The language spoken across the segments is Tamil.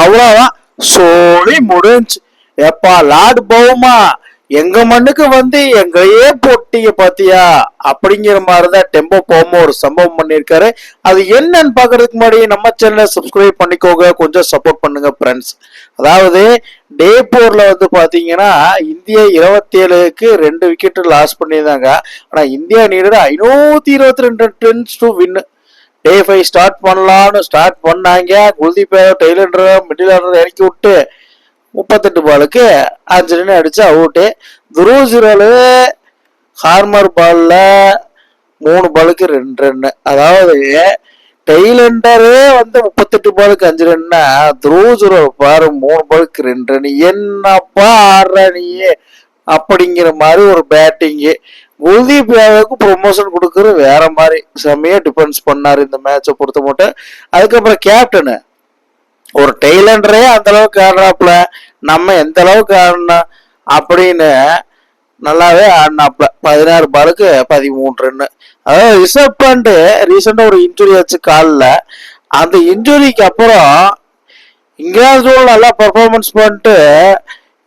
அவ்வளோதான் சோழி முடிஞ்சு. எப்பா லார்டு பவுமா எங்க மண்ணுக்கு வந்து எங்களையே போட்டீங்க பாத்தியா? அப்படிங்கிற மாதிரிதான் டெம்போ போமோ ஒரு சம்பவம் பண்ணியிருக்காரு. அது என்னன்னு பாக்குறதுக்கு முன்னாடி நம்ம சேனலை சப்ஸ்கிரைப் பண்ணிக்கோங்க. கொஞ்சம் சப்போர்ட் பண்ணுங்க ஃப்ரெண்ட்ஸ் அதாவது டே போர்ல வந்து பாத்தீங்கன்னா இந்தியா இருபத்தி ஏழுக்கு ரெண்டு விக்கெட் லாஸ் பண்ணியிருந்தாங்க. ஆனா இந்தியா நீடு ஐநூத்தி இருபத்தி ரெண்டு tense to win day five start பண்ணலாம்னு ஸ்டார்ட் பண்ணாங்க. Kuldeep Yadav Taylor middle order இறக்கி விட்டு முப்பத்தெட்டு பாலுக்கு அஞ்சு ரன் அடிச்சு அவுட்டு துருவ் ஹார்மர் பாலில் மூணு பாலுக்கு ரெண்டு ரன்னு அதாவது டெய்லண்டரே வந்து முப்பத்தெட்டு பாலுக்கு அஞ்சு ரன்னா துருவ் பாரு மூணு பாலுக்கு ரெண்டு ரன் என்னப்பா ஆடுற நீ அப்படிங்கிற மாதிரி ஒரு பேட்டிங்கு குல்தீப் யாதவுக்கு ப்ரொமோஷன் கொடுக்கறது வேற மாதிரி. செம்மையா டிஃபென்ஸ் பண்ணாரு இந்த மேட்சை பொறுத்த மட்டும். அதுக்கப்புறம் கேப்டனு ஒரு டெய்லண்டரே அந்த அளவுக்கு ஆடுறாப்புல. நம்ம எந்த அளவுக்கு ஆடணும் அப்படின்னு நல்லாவே ஆடினாப்புல. பதினாறு பாலுக்கு பதிமூணு ரன்னு அதாவது ரிசர்வ் பண்ணிட்டு ரீசெண்டா ஒரு இன்ஜுரி ஆச்சு காலில். அந்த இன்ஜுரிக்கு அப்புறம் இங்கிலாந்து நல்லா பர்ஃபார்மன்ஸ் பண்ணிட்டு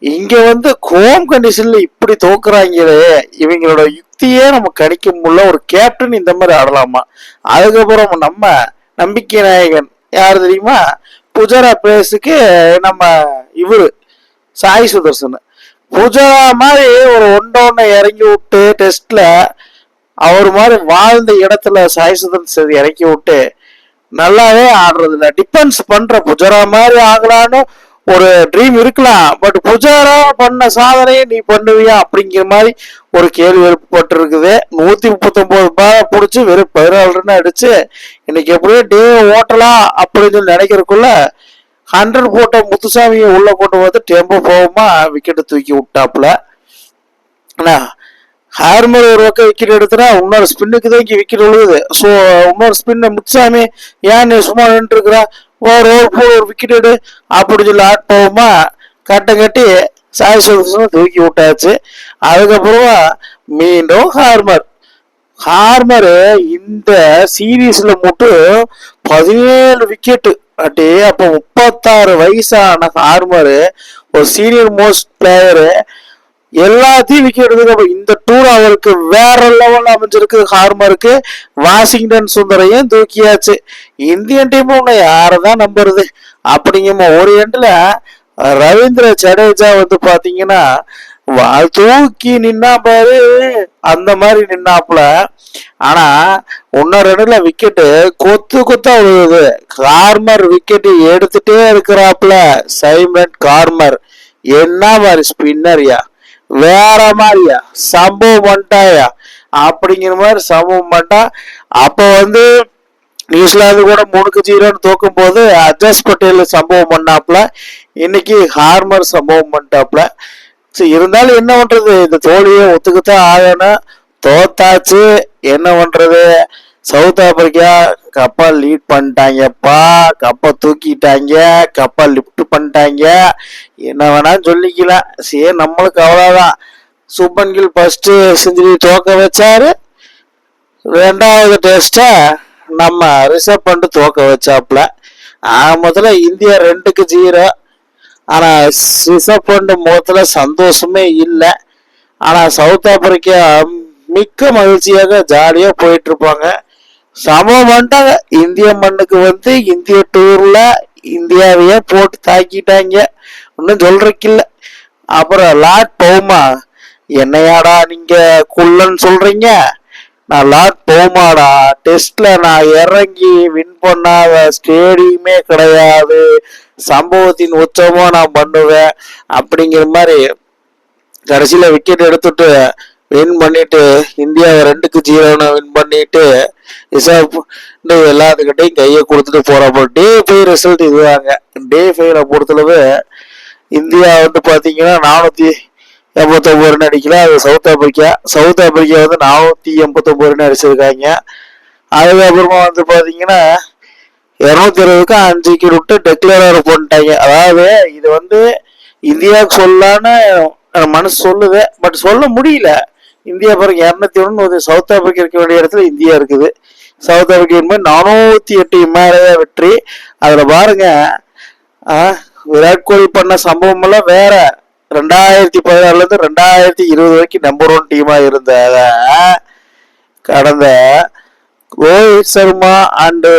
இங்க வந்து ஹோம் கண்டிஷன்ல இப்படி தோக்குறாங்களே இவங்களோட யுக்தியே நம்ம கணிக்க முடியல. ஒரு கேப்டன் இந்த மாதிரி ஆடலாமா? அதுக்கப்புறம் நம்ம நம்பிக்கை நாயகன் யார் தெரியுமா? புஜாரா பிளேஸுக்கு நம்ம இவரு சாய் சுதர்சன். புஜாரா மாதிரி ஒரு ஒன்றை ஒன்று இறங்கி விட்டு டெஸ்ட்ல அவர் மாதிரி வாழ்ந்த இடத்துல சாய் சுதர்சன் இறக்கி விட்டு நல்லாவே ஆடுறது இல்லை டிபெண்ட்ஸ் பண்ற புஜாரா மாதிரி ஆகலான்னு ஒரு ட்ரீம் இருக்கலாம் பட் புஜாரா பண்ண சாதனையை நீ பண்ணுவியா அப்படிங்கிற மாதிரி ஒரு கேள்வி எழுப்பப்பட்டு இருக்குது நூத்தி முப்பத்தி ஒன்பது பிடிச்சி வெறும் பதினாலு ரன் அடிச்சு இன்னைக்கு எப்படியோ டே ஓட்டலாம் அப்படின்னு சொல்லி நினைக்கிறதுக்குள்ள ஹண்ட்ரட் போட்ட முத்துசாமியை உள்ள கொண்டு வந்து டெம்போ போகமா விக்கெட்டு தூக்கி விட்டாப்புல. ஆனா ஹார்மர் ஒரு பக்கம் விக்கெட் எடுத்துனா இன்னொரு ஸ்பின்னுக்கு தான் இங்கே விக்கெட் விழுகுது ஸோ இன்னொரு ஸ்பின்னை முத்துசாமி ஏன் நீ சும்மா நின்றுருக்குறா ஒரு ஓவர் ஒரு விக்கெட் எடு அப்படின்னு சொல்லி ஆட் போகுமா கட்டை கட்டி சாய் சுதர்சனம் தூக்கி விட்டாச்சு. அதுக்கப்புறமா மீண்டும் ஹார்மர். ஹார்மரு இந்த சீரீஸ்ல மட்டும் பதினேழு விக்கெட்டு அட்டே அப்போ முப்பத்தாறு வயசான ஹார்மரு. ஒரு சீனியர் மோஸ்ட் பிளேயரு எல்லாத்தையும் விக்கெட் எடுத்துக்க. இந்த டூர் அவருக்கு வேற லெவல் அமைஞ்சிருக்கு. ஹார்மருக்கு வாஷிங்டன் சுந்தரையும் தூக்கியாச்சு. இந்தியன் டீம் உன்னை யாரதான் நம்புறது? அப்படிங்கிற ஒரு எண்ட்ல ரவீந்திர ஜடேஜா வந்து பாத்தீங்கன்னா தூக்கி நின்னா பாரு. அந்த மாதிரி நின்னாப்புல. ஆனா இன்னும் ரெண்டுல விக்கெட்டு கொத்து கொத்தா விழுகுது கார்மர் விக்கெட்டு எடுத்துட்டே இருக்கிறாப்புல. Simon Harmer. என்ன மாதிரி ஸ்பின்னர்யா வேற மாதிரியா? சம்பவம் பண்ணிட்டாயா அப்படிங்கிற மாதிரி சம்பவம் பண்ணிட்டா அப்ப வந்து நியூசிலாந்து கூட மூணுக்கு ஜீரோன்னு தோக்கும் போது அஜாஸ் பட்டேல் சம்பவம் பண்ணாப்புல. இன்னைக்கு ஹார்மர் சம்பவம் பண்ணிட்டாப்புல. சரி இருந்தாலும் என்ன பண்றது? இந்த தோல்வியை ஒத்துக்கத்தான் ஆகணும். தோத்தாச்சு. என்ன பண்றது? சவுத் ஆப்பிரிக்கா கப்பா லீட் பண்ணிட்டாங்கப்பா. கப்பை தூக்கிட்டாங்க. கப்பா லிஃப்ட் பண்ணிட்டாங்க. என்ன வேணாலும் சொல்லிக்கலாம். சரி நம்மளுக்கு அவ்வளோதான் சுப்பன் கில் ஃபர்ஸ்ட் செஞ்சுரி தோக்க வச்சாரு. ரெண்டாவது டெஸ்ட்டை நம்ம ரிசர்வ் பண்ணிட்டு தோக்க வச்சாப்புல. ஆக முதல்ல இந்தியா ரெண்டுக்கு ஜீரோ ஆனால் ரிசர்வ் பண்ணு முகத்தில் சந்தோஷமே இல்லை. ஆனால் சவுத் ஆப்பிரிக்கா மிக்க மகிழ்ச்சியாக ஜாலியாக போயிட்டுருப்பாங்க சமம் பண்ணிட்டாங்க இந்திய மண்ணுக்கு வந்து இந்திய டூர்ல இந்தியாவையே போட்டு தாக்கிட்டாங்க. ஒன்றும் சொல்றதுக்கு இல்லை. அப்புறம் லாட் பவுமா என்னையாடா நீங்க குள்ளன்னு சொல்றீங்க? நான் லாட் பவுமாடா டெஸ்ட்ல நான் இறங்கி வின் பண்ணாத ஸ்டேடியமே கிடையாது. சம்பவத்தின் உச்சமா நான் பண்ணுவேன். அப்படிங்கிற மாதிரி கடைசியில விக்கெட் எடுத்துட்டு வின் பண்ணிட்டு இந்தியாவை ரெண்டுக்கு ஜீரோன்னு வின் பண்ணிட்டு ரிசர்வ் எல்லாத்துக்கிட்டையும் கையை கொடுத்துட்டு போறப்போ டே ஃபைவ் ரிசல்ட் இதுதாங்க. டே ஃபைவ்ல பொறுத்தளவு இந்தியா வந்து பார்த்தீங்கன்னா நானூத்தி எண்பத்தொம்பது ரன் அடிக்கல. அது சவுத் ஆப்பிரிக்கா. சவுத் ஆப்பிரிக்கா வந்து நானூத்தி எண்பத்தொம்பது ரன் அடிச்சிருக்காங்க. அதுக்கப்புறமா வந்து பாத்தீங்கன்னா இருநூத்தி இருபதுக்கு அஞ்சு விக்கெட் விட்டு டெக்ளேர் பண்ணிட்டாங்க. அதாவது இது வந்து இந்தியாவுக்கு சொல்லான்னு மனசு சொல்லுது. பட் சொல்ல முடியல. இந்தியா பாருங்க இரநூத்தி ஒன்று சவுத் ஆப்பிரிக்கா இருக்க வேண்டிய இடத்துல இந்தியா இருக்குது. சவுத் ஆப்பிரிக்கா மாதிரி நானூத்தி எட்டு மேலே வெற்றி. அதுல பாருங்க விராட் கோலி பண்ண சம்பவம் எல்லாம் வேற. ரெண்டாயிரத்தி பதினாறுல இருந்து ரெண்டாயிரத்தி இருபது வரைக்கும் நம்பர் ஒன் டீமா இருந்த கடந்த ரோஹித் சர்மா அண்டு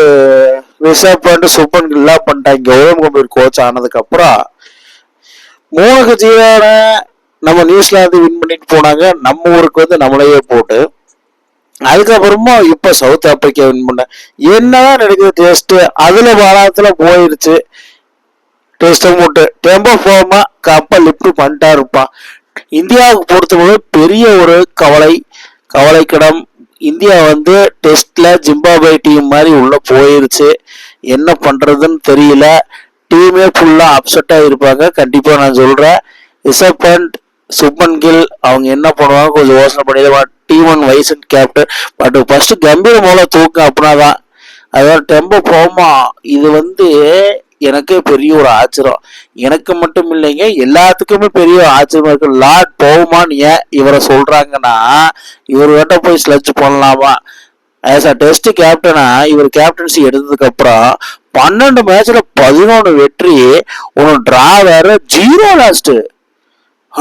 ரிஷப் பண்ட் சுப்பன் எல்லாம் பண்ணிட்டாங்க. கௌதம் கம்பீர் கோச் ஆனதுக்கு அப்புறம். மூணுக்கு நம்ம நியூசிலாந்து வின் பண்ணிட்டு போனாங்க. நம்ம ஊருக்கு வந்து நம்மளையே போட்டு. அதுக்கப்புறமா இப்ப சவுத் ஆப்பிரிக்கா வின் பண்ண. என்னதான் நடக்குது டெஸ்ட் அதுல வாரத்தில் போயிருச்சு. டெஸ்ட் மூட்டு டெம்போ போமா கப்ப லிப்ட் பண்ணிட்டா இருப்பான் இந்தியாவுக்கு பொறுத்தவரை பெரிய ஒரு கவலை கவலைக்கிடம் இந்தியா வந்து டெஸ்ட்ல ஜிம்பாபே டீம் மாதிரி உள்ள போயிருச்சு. என்ன பண்றதுன்னு தெரியல. டீமே ஃபுல்லா அப்செட்டா இருப்பாங்க. கண்டிப்பா நான் சொல்றேன். ரிஷப் சுப்மன் கில் அவங்க என்ன பண்ணுவாங்க கொஞ்சம் யோசனை பண்ணி team one vice and captain but first Gambhir மூலம் தூக்கு அப்படின்னா தான் அதாவது டெம்போ போமா இது வந்து எனக்கே பெரிய ஒரு ஆச்சரியம். எனக்கு மட்டும் இல்லைங்க எல்லாத்துக்குமே பெரிய ஆச்சரியமா இருக்கு. லார்ட் போகுமான்னு ஏன் இவரை சொல்றாங்கன்னா இவர்கிட்ட போய் ஸ்லட்ச் பண்ணலாமா? ஆஸ் அ டெஸ்ட் கேப்டனா இவர் கேப்டன்சி எடுத்ததுக்கு அப்புறம் பன்னெண்டு மேட்ச்ல பதினொன்று வெற்றி ஒன்று டிரா வேற ஜீரோ லாஸ்ட்டு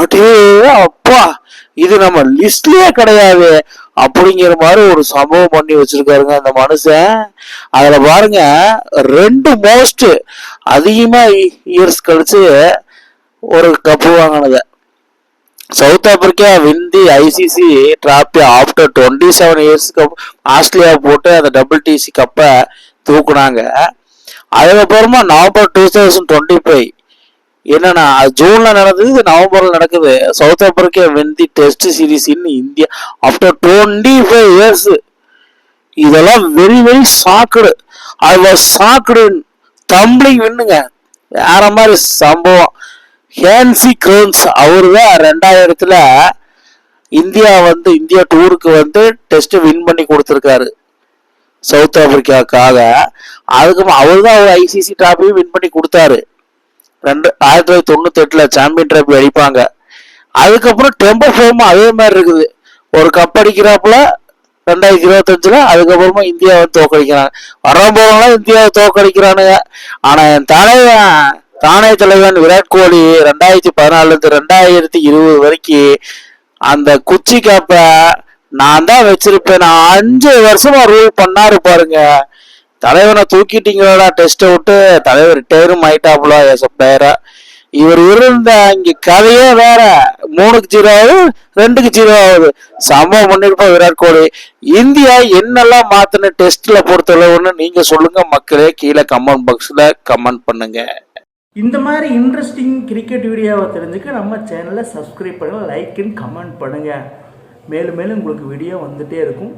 அடே அப்பா இது நம்ம லிஸ்ட்லயே கிடையாது. அப்படிங்கிற மாதிரி ஒரு சம்பவம் பண்ணி வச்சிருக்காருங்க அந்த மனுஷன். அதுல பாருங்க ரெண்டு மோஸ்ட் அதிகமா இயர்ஸ் கழிச்சு ஒரு கப்பு வாங்கினது. South Africa விந்தி ICC trophy after twenty seven இயர்ஸ்க்கு ஆஸ்திரேலியா போட்டு அந்த டபுள் டிசி கப்பை தூக்குனாங்க. அதுக்கப்புறமா November two thousand twenty five என்னன்னா ஜூன்ல நடந்தது நவம்பர்ல நடக்குது. South Africa won the test series in India. After twenty five years இதெல்லாம் very very shocked. I was shocked. தம்பிளிங் வின்னுங்க வேற மாதிரி சம்பவம். ஹேன்சி கிரோன்ஸ் அவரு தான் ரெண்டாயிரத்துல இந்தியா வந்து இந்தியா டூருக்கு வந்து டெஸ்ட் வின் பண்ணி கொடுத்துருக்காரு. சவுத் ஆப்பிரிக்காவுக்காக. அதுக்கப்புறம் அவர் தான் அவர் ஐசிசி டிராஃபியும் வின் பண்ணி கொடுத்தாரு. ரெண்டு ஆயிரத்தி தொள்ளாயிரத்தி தொண்ணூத்தி எட்டுல சாம்பியன் ட்ராஃபி அடிப்பாங்க. அதுக்கப்புறம் டெம்போ ஃபோம் அதே மாதிரி இருக்குது. ஒரு கப் அடிக்கிறாப்புல ரெண்டாயிரத்தி இருபத்தஞ்சுல அதுக்கப்புறமா இந்தியாவை தோக்கடிக்கிறாங்க வரம்போகலாம் இந்தியாவை தோக்கடிக்கிறானுங்க ஆனா என் தலைவன் தானே தலைவன் விராட் கோலி ரெண்டாயிரத்தி பதினாலுல இருந்து ரெண்டாயிரத்தி இருபது வரைக்கும் அந்த குச்சி கேப்பை நான் தான் வச்சிருப்பேன். நான் அஞ்சு வருஷமா ரூல் பண்ணாரு பாருங்க. தலைவனை தூக்கிட்டீங்களா டெஸ்ட்டை விட்டு தலைவர் ரிட்டையரும் ஆயிட்டாப்புல எஸ் பிளேயரா இவர் இருந்த இங்க கதையே வேற. மூணுக்கு ஜீரோ ஆகுது ரெண்டுக்கு ஜீரோ ஆகுது. சம்பவம் பண்ணிருப்போம் விராட் கோலி. இந்தியா என்னெல்லாம் மாத்தின டெஸ்ட்ல பொறுத்தளவுன்னு நீங்க சொல்லுங்க மக்களே. கீழே கமெண்ட் பாக்ஸ்ல கமெண்ட் பண்ணுங்க. இந்த மாதிரி இன்ட்ரெஸ்டிங் கிரிக்கெட் வீடியோவை தெரிஞ்சுக்க நம்ம சேனலை சப்ஸ்கிரைப் பண்ணுங்க லைக் அண்ட் கமெண்ட் பண்ணுங்கள் மேலும் மேலும் உங்களுக்கு வீடியோ வந்துகிட்டே இருக்கும்.